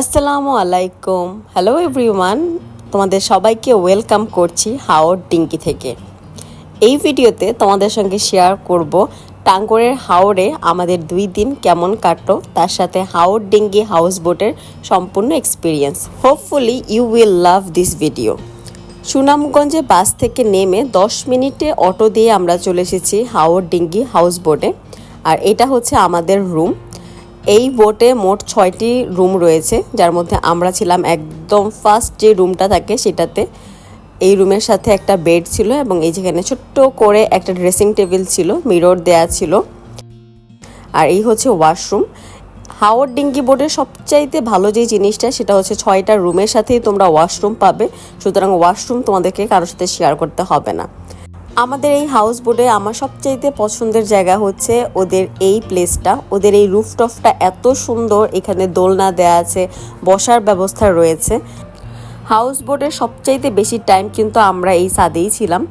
আসসালামু আলাইকুম। Hello everyone তোমাদের সবাইকে ওয়েলকাম করছি হাওড় ডিঙ্কি থেকে। এই ভিডিওতে তোমাদের সঙ্গে শেয়ার করব টাঙ্গরের হাওড়ে আমাদের দুই দিন কেমন কাটলো, তার সাথে হাওড় ডিঙ্গি হাউস বোটের সম্পূর্ণ experience hopefully you will love this video সুনামগঞ্জে বাস থেকে নেমে 10 মিনিটে অটো দিয়ে আমরা চলে এসেছি হাওড় ডিঙ্গি হাউস বোটে আর এটা হচ্ছে আমাদের রুম এই বোটে মোট ছয়টি রুম রয়েছে, যার মধ্যে আমরা ছিলাম একদম ফার্স্ট যে রুমটা থাকে সেটাতে। এই রুমের সাথে একটা বেড ছিল এবং এই যেখানে ছোট্ট করে একটা ড্রেসিং টেবিল ছিল মিরর দেয়া ছিল। আর এই হচ্ছে ওয়াশরুম হাওয়ার ডিঙ্গি বোর্ডের সবচাইতে ভালো যে জিনিসটা, সেটা হচ্ছে ছয়টা রুমের সাথেই তোমরা ওয়াশরুম পাবে। সুতরাং ওয়াশরুম তোমাদেরকে কারোর সাথে শেয়ার করতে হবে না। আমাদের এই হাউস বোটে আমার সবচাইতে পছন্দের জায়গা হচ্ছে ওদের এই প্লেসটা ওদের এই রুফটপটা এত সুন্দর, এখানে দোলনা দেয়া আছে, বসার ব্যবস্থা রয়েছে। হাউস বোটের সবচাইতে বেশি টাইম কিন্তু আমরা এই সাদেই ছিলাম।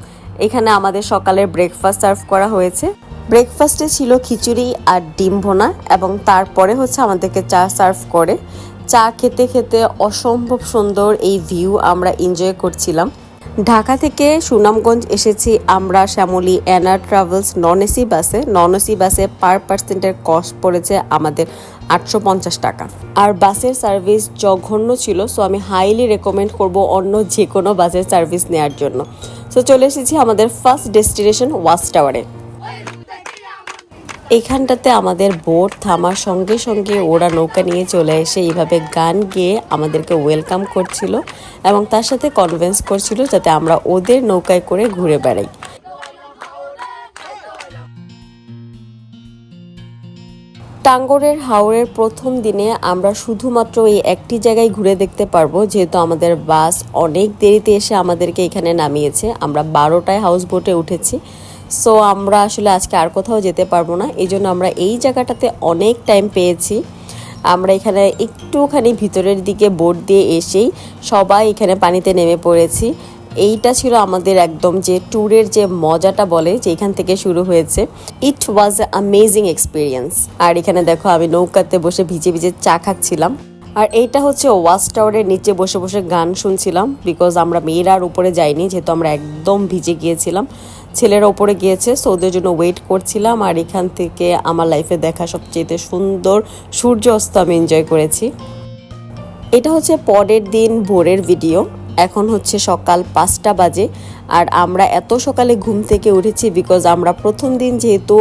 এখানে আমাদের সকালের ব্রেকফাস্ট সার্ভ করা হয়েছে। ব্রেকফাস্টে ছিল খিচুড়ি আর ডিম ভোনা এবং তারপরে হচ্ছে আমাদেরকে চা সার্ভ করে। চা খেতে খেতে অসম্ভব সুন্দর এই ভিউ আমরা এনজয় করছিলাম। ঢাকা থেকে সুনামগঞ্জ এসেছি আমরা, Shyamoli. Ena travels non AC বাসে। নন এসি বাসে পার পার্সেন্টের কস্ট পড়েছে আমাদের আটশো পঞ্চাশ টাকা। আর বাসের সার্ভিস জঘন্য ছিল, সো আমি হাইলি রেকমেন্ড করব অন্য যে কোনো বাসের সার্ভিস নেওয়ার জন্য। সো চলে এসেছি আমাদের ফার্স্ট ডেস্টিনেশন ওয়াচ টাওয়ারে। এখানটাতে আমাদের বোট থামার সঙ্গে সঙ্গে ওরা নৌকা নিয়ে চলে এসে এইভাবে গান গেয়ে আমাদেরকে ওয়েলকাম করছিল এবং তার সাথে কনভেন্স করছিল যাতে আমরা ওদের নৌকায় করে ঘুরে বেড়াই। টাঙ্গরের হাওড়ের প্রথম দিনে আমরা শুধুমাত্র এই একটি জায়গায় ঘুরে দেখতে পারব, যেহেতু আমাদের বাস অনেক দেরিতে এসে আমাদেরকে এখানে নামিয়েছে। আমরা বারোটায় হাউস বোটে উঠেছি। সো আমরা আসলে আজকে আর কোথাও যেতে পারব না। এই জন্য আমরা এই জায়গাটাতে অনেক টাইম পেয়েছি। আমরা এখানে একটুখানি ভিতরের দিকে বোট দিয়ে এসেই সবাই এখানে পানিতে নেমে পড়েছি। এইটা ছিল আমাদের একদম যে ট্যুরের যে মজাটা বলে, যে এখান থেকে শুরু হয়েছে। ইট ওয়াজ অ্যামেজিং এক্সপিরিয়েন্স আর এখানে দেখো, আমি নৌকাতে বসে ভিজে ভিজে চা খাচ্ছিলাম। আর এইটা হচ্ছে ওয়াচ টাওয়ারের নিচে বসে বসে গান শুনছিলাম। বিকজ আমরা মেয়েরা আর উপরে যাইনি, যেহেতু আমরা একদম ভিজে গিয়েছিলাম। ছেলেরা ওপরে গিয়েছে সো ওদের জন্য ওয়েট করছিলাম, আর এখান থেকে আমার লাইফে দেখা সবচেয়ে সুন্দর সূর্য অস্ত আমি এনজয় করেছি। এটা হচ্ছে পরের দিন ভোরের ভিডিও এখন হচ্ছে সকাল পাঁচটা বাজে, আর আমরা এত সকালে ঘুম থেকে উঠেছি বিকজ আমরা প্রথম দিন যেহেতু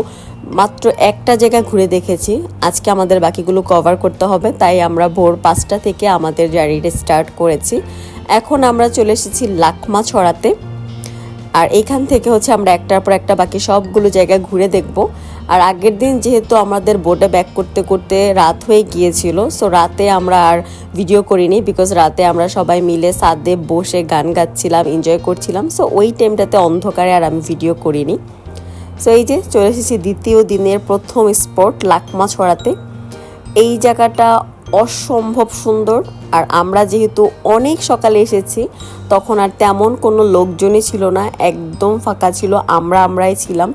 মাত্র একটা জায়গা ঘুরে দেখেছি, আজকে আমাদের বাকিগুলো কভার করতে হবে, তাই আমরা ভোর পাঁচটা থেকে আমাদের জার্নিটা স্টার্ট করেছি। এখন আমরা চলে এসেছি লাকমা ছড়াতে। আর এখান থেকে হচ্ছে আমরা একটার পর একটা বাকি সবগুলো জায়গা ঘুরে দেখব। আর আগের দিন যেহেতু আমাদের বোটে ব্যাক করতে করতে রাত হয়ে গিয়েছিল সো রাতে আমরা আর ভিডিও করিনি বিকজ রাতে আমরা সবাই মিলে সাদে বসে গান গাচ্ছিলাম এনজয় করছিলাম সো ওই টাইমটাতে অন্ধকারে আর আমি ভিডিও করিনি। সো এই যে চলে এসেছি দ্বিতীয় দিনের প্রথম স্পট লাকমা ছড়াতে এই জায়গাটা অসম্ভব সুন্দর। আর আমরা যেহেতু অনেক সকালে এসেছি, তখন আর তেমন কোনো লোকজনই ছিল না, একদম ফাঁকা ছিল, আমরা আমরাই ছিলাম।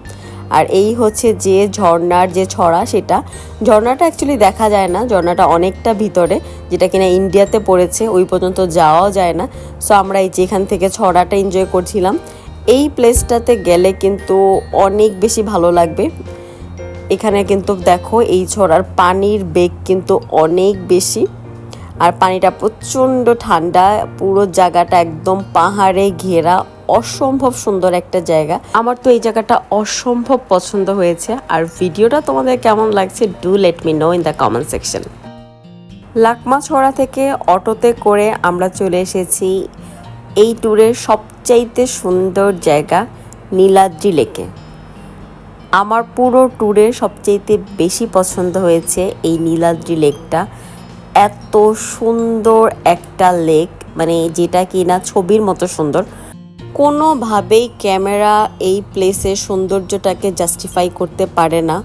আর এই হচ্ছে যে ঝর্ণার যে ছড়া, সেটা ঝর্ণাটা অ্যাকচুয়ালি দেখা যায় না, ঝর্ণাটা অনেকটা ভিতরে, যেটা কিনা ইন্ডিয়াতে পড়েছে, ওই পর্যন্ত যাওয়াও যায় না। সো আমরা এই যেখান থেকে ছড়াটা এনজয় করছিলাম, এই প্লেসটাতে গেলে কিন্তু অনেক বেশি ভালো লাগবে। এখানে কিন্তু দেখো এই ছড়ার পানির বেগ কিন্তু অনেক বেশি। আর পানিটা প্রচণ্ড ঠান্ডা, পুরো জায়গাটা একদম পাহাড়ে ঘেরা, অসম্ভব সুন্দর একটা জায়গা। আমার তো এই জায়গাটা অসম্ভব পছন্দ হয়েছে, আর ভিডিওটা তোমাদের কেমন লাগছে do let me know in the comment section Lakma Chhara থেকে অটোতে করে আমরা চলে এসেছি এই ট্যুরের সবচাইতে সুন্দর জায়গা, নীলাদ্রি লেকে আমার পুরো ট্যুরে সবচেয়ে বেশি পছন্দ হয়েছে এই নীলাদ্রি লেকটা। এত সুন্দর একটা লেক মানে যেটা কি না ছবির মতো সুন্দর। কোনোভাবেই ক্যামেরা এই প্লেসের সৌন্দর্যটাকে জাস্টিফাই করতে পারে না।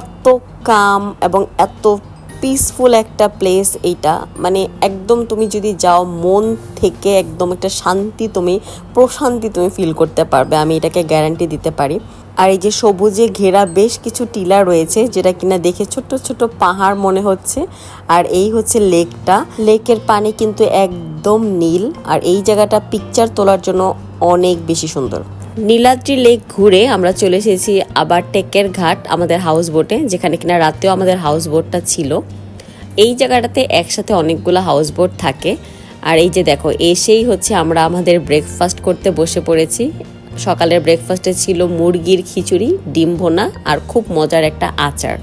এত কাম এবং এত পিসফুল একটা প্লেস এইটা। মানে একদম তুমি যদি যাও, মন থেকে একদম একটা শান্তি তুমি, প্রশান্তি তুমি ফিল করতে পারবে। আমি এটাকে গ্যারান্টি দিতে পারি। আর এই যে সবুজে ঘেরা বেশ কিছু টিলা রয়েছে, যেটা কিনা দেখে ছোট ছোট পাহাড় মনে হচ্ছে। আর এই হচ্ছে লেকটা। লেকের পানি কিন্তু একদম নীল। আর এই জায়গাটা পিকচার তোলার জন্য অনেক বেশি সুন্দর। নীলাদ্রি লেক ঘুরে আমরা চলে এসেছি আবার টেকের ঘাট, আমাদের হাউস বোটে যেখানে কিনা রাতেও আমাদের হাউস বোটটা ছিল। এই জায়গাটাতে একসাথে অনেকগুলো হাউস বোট থাকে। আর এই যে দেখো, এসেই হচ্ছে আমরা আমাদের ব্রেকফাস্ট করতে বসে পড়েছি। সকালের ব্রেকফাস্টে ছিল মুরগির খিচুড়ি, ডিম ভোনা আর খুব মজার একটা আচার।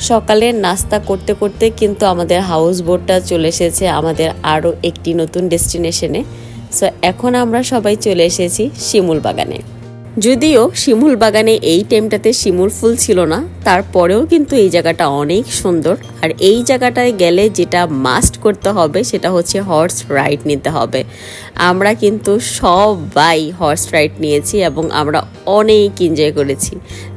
সকালে নাস্তা করতে করতে কিন্তু আমাদের হাউস বোটটা চলে এসেছে আমাদের আরও একটি নতুন ডেস্টিনেশনে সো এখন আমরা সবাই চলে এসেছি শিমুল বাগানে যদিও শিমুল বাগানে এই টাইমটাতে শিমুল ফুল ছিল না, তারপরেও কিন্তু এই জায়গাটা অনেক সুন্দর। আর এই জায়গাটায় গেলে যেটা মাস্ট করতে হবে সেটা হচ্ছে হর্স রাইড নিতে হবে। আমরা কিন্তু সবাই হর্স রাইড নিয়েছি এবং আমরা অনেক এনজয় করেছি।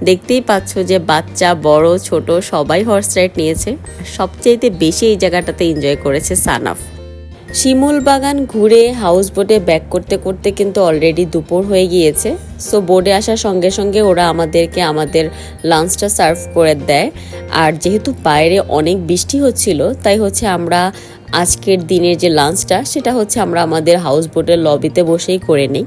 দেখতেই পাচ্ছ যে বাচ্চা, বড়, ছোট সবাই হর্স রাইড নিয়েছে। সবচেয়েতে বেশি এই জায়গাটাতে এনজয় করেছে সানাফ। শিমুল বাগান ঘুরে হাউস বোটে ব্যাক করতে করতে কিন্তু অলরেডি দুপুর হয়ে গিয়েছে। সো বোর্ডে আসার সঙ্গে সঙ্গে ওরা আমাদেরকে আমাদের লাঞ্চটা সার্ভ করে দেয়। আর যেহেতু বাইরে অনেক বৃষ্টি হচ্ছিল, তাই হচ্ছে আমরা আজকের দিনের যে লাঞ্চটা সেটা হচ্ছে আমরা আমাদের হাউস বোটের লবিতে বসেই করে নিই।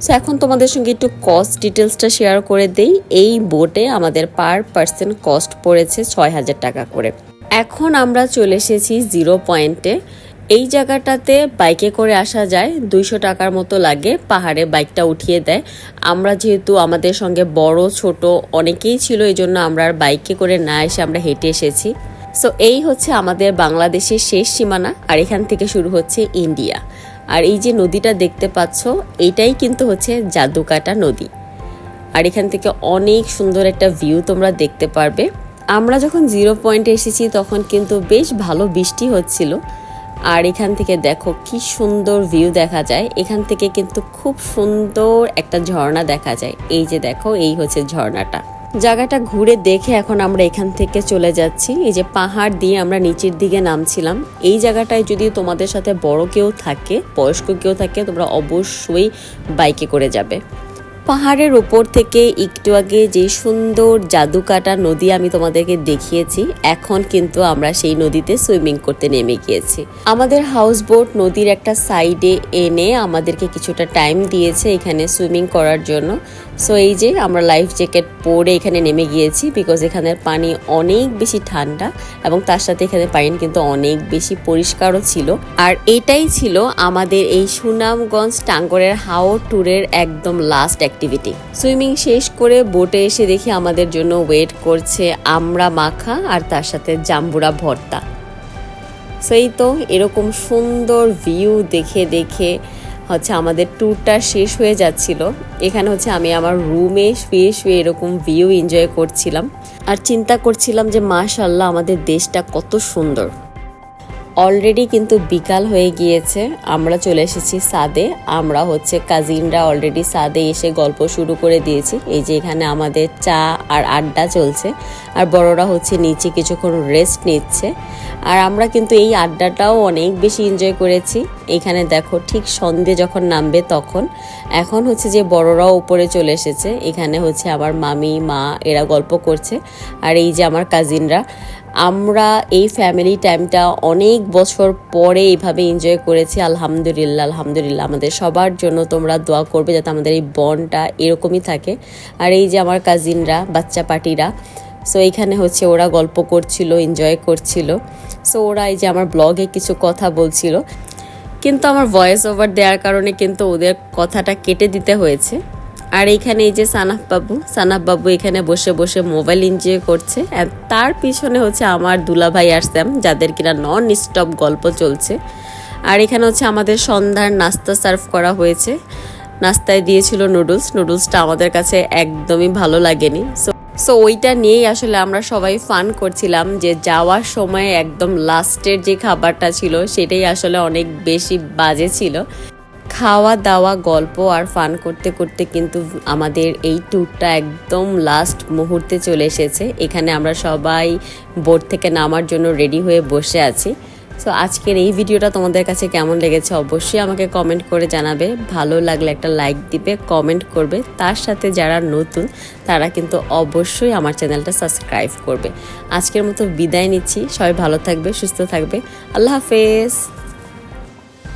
সো এখন তোমাদের সঙ্গে একটু কস্ট ডিটেলসটা শেয়ার করে দেই। এই বোটে আমাদের পার পার্সন কস্ট পড়েছে ছয় হাজার টাকা করে। এখন আমরা চলে এসেছি জিরো পয়েন্টে এই জায়গাটাতে বাইকে করে আসা যায়। দুইশো টাকার মতো লাগে। পাহাড়ে বাইকটা উঠিয়ে দেয়। আমরা যেহেতু আমাদের সঙ্গে বড়, ছোট অনেকেই ছিল এই জন্য আমরা আর বাইকে করে না এসে আমরা হেঁটে এসেছি। সো এই হচ্ছে আমাদের বাংলাদেশের শেষ সীমানা, আর এখান থেকে শুরু হচ্ছে ইন্ডিয়া। আর এই যে নদীটা দেখতে পাচ্ছ এইটাই কিন্তু হচ্ছে জাদুকাটা নদী। আর এখান থেকে অনেক সুন্দর একটা ভিউ তোমরা দেখতে পারবে। আমরা যখন জিরো পয়েন্টে এসেছি, তখন কিন্তু বেশ ভালো বৃষ্টি হচ্ছিল। আর এখান থেকে দেখো কি সুন্দর ভিউ দেখা যায়। এখান থেকে কিন্তু খুব সুন্দর একটা ঝর্ণা দেখা যায়। এই যে দেখো, এই হচ্ছে ঝর্ণাটা। জায়গাটা ঘুরে দেখে এখন আমরা এখান থেকে চলে যাচ্ছি। এই যে পাহাড় দিয়ে আমরা নিচের দিকে নামছিলাম। এই জায়গাটায় যদি তোমাদের সাথে বড় কেউ থাকে, বয়স্ক কেউ থাকে, তোমরা অবশ্যই বাইকে করে যাবে। পাহাড়ের ওপর থেকে একটু আগে যে সুন্দর জাদুকাটা নদী আমি তোমাদেরকে দেখিয়েছি, এখন কিন্তু আমরা সেই নদীতে সুইমিং করতে নেমে গিয়েছি। আমাদের হাউস বোট নদীর একটা সাইডে এনে আমাদেরকে কিছুটা টাইম দিয়েছে এখানে সুইমিং করার জন্য। সো এই যে আমরা লাইফ জ্যাকেট পরে এখানে নেমে গিয়েছি বিকজ এখানের পানি অনেক বেশি ঠান্ডা এবং তার সাথে এখানে পানি কিন্তু অনেক বেশি পরিষ্কারও ছিল। আর এটাই ছিল আমাদের এই সুনামগঞ্জ টাঙ্গরের হাও ট্যুরের একদম লাস্ট অ্যাক্টিভিটি সুইমিং শেষ করে বোটে এসে দেখি আমাদের জন্য ওয়েট করছে আমরা মাখা আর তার সাথে জাম্বুরা ভর্তা। সেই তো এরকম সুন্দর ভিউ দেখে দেখে হচ্ছে আমাদের ট্যুরটা শেষ হয়ে যাচ্ছিল। এখানে হচ্ছে আমি আমার রুমে শুয়ে শুয়ে এরকম ভিউ এনজয় করছিলাম। আর চিন্তা করছিলাম যে মাশাল্লাহ আমাদের দেশটা কত সুন্দর। অলরেডি কিন্তু বিকাল হয়ে গিয়েছে। আমরা চলে এসেছি সাদে। আমরা হচ্ছে কাজিনরা অলরেডি সাদে এসে গল্প শুরু করে দিয়েছি। এই যে এখানে আমাদের চা আর আড্ডা চলছে। আর বড়রা হচ্ছে নিচে কিছুক্ষণ রেস্ট নিচ্ছে। আর আমরা কিন্তু এই আড্ডাটাও অনেক বেশি এনজয় করেছি। এখানে দেখো ঠিক সন্ধে যখন নামবে তখন। এখন হচ্ছে যে বড়রাও উপরে চলে এসেছে। এখানে হচ্ছে আমার মামি, মা এরা গল্প করছে। আর এই যে আমার কাজিনরা আমরা এই ফ্যামিলি টাইমটা অনেক বছর পরে এইভাবে এনজয় করেছি, আলহামদুলিল্লাহ আলহামদুলিল্লাহ। আমাদের সবার জন্য তোমরা দোয়া করবে যাতে আমাদের এই বনটা এরকমই থাকে। আর এই যে আমার কাজিনরা বাচ্চা পার্টিরা সো এইখানে হচ্ছে ওরা গল্প করছিল এনজয় করছিল। সো ওরা এই যে আমার ব্লগে কিছু কথা বলছিল। কিন্তু আমার ভয়েস ওভার দেওয়ার কারণে কিন্তু ওদের কথাটা কেটে দিতে হয়েছে। আর এইখানে এই যে সানাফ বাবু সানাফ বাবু এখানে বসে বসে মোবাইল এনজয় করছে। তার পিছনে হচ্ছে আমার দুলাভাই আর স্যাম যাদের কিনা নন স্টপ গল্প চলছে। আর এখানে হচ্ছে আমাদের সন্ধ্যার নাস্তা সার্ভ করা হয়েছে। নাস্তায় দিয়েছিল নুডলস নুডলসটা আমাদের কাছে একদমই ভালো লাগেনি। সো সো ওইটা নিয়েই আসলে আমরা সবাই ফান করছিলাম যে যাওয়ার সময় একদম লাস্টের যে খাবারটা ছিল, সেটাই আসলে অনেক বেশি বাজে ছিল। খাওয়া দাওয়া গল্প আর ফান করতে করতে কিন্তু আমাদের এই ট্যুরটা একদম লাস্ট মুহূর্তে চলে এসেছে। এখানে আমরা সবাই বোট থেকে নামার জন্য রেডি হয়ে বসে আছি। সো আজকের এই ভিডিওটা তোমাদের কাছে কেমন লেগেছে অবশ্যই আমাকে কমেন্ট করে জানাবে। ভালো লাগলে একটা লাইক দিবে কমেন্ট করবে। তার সাথে যারা নতুন, তারা কিন্তু অবশ্যই আমার চ্যানেলটা সাবস্ক্রাইব করবে। আজকের মতো বিদায় নিচ্ছি। সবাই ভালো থাকবে, সুস্থ থাকবে। আল্লাহ হাফেজ।